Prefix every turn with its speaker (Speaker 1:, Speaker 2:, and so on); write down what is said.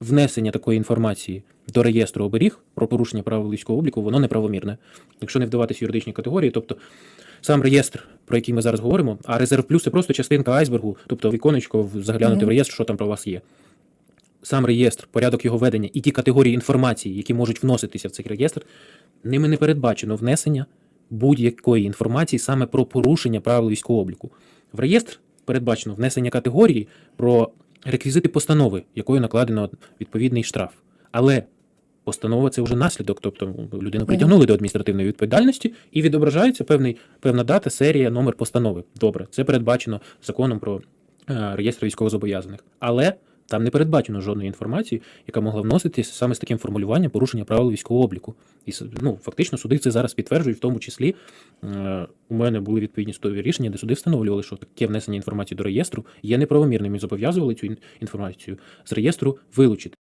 Speaker 1: внесення такої інформації до реєстру оберіг про порушення правил військового обліку, воно неправомірне. Якщо не вдаватись в юридичні категорії, тобто сам реєстр, про який ми зараз говоримо, а резерв плюс це просто частинка айсбергу, тобто віконечко заглянути
Speaker 2: Мгм.
Speaker 1: в реєстр, що там про вас є. Сам реєстр, порядок його ведення і ті категорії інформації, які можуть вноситися в цей реєстр, ними не передбачено внесення будь-якої інформації саме про порушення правил військового обліку. В реєстр передбачено внесення категорії про реквізити постанови, якою накладено відповідний штраф. Але постанова це вже наслідок, тобто людину притягнули до адміністративної відповідальності і відображається певний, певна дата, серія, номер постанови. Добре, це передбачено законом про е, реєстр військовозобов'язаних. Але там не передбачено жодної інформації, яка могла вноситися саме з таким формулюванням порушення правил військового обліку. І ну, фактично суди це зараз підтверджують, в тому числі е, у мене були відповідні судові рішення, де суди встановлювали, що таке внесення інформації до реєстру є неправомірним і зобов'язували цю інформацію з реєстру вилучити.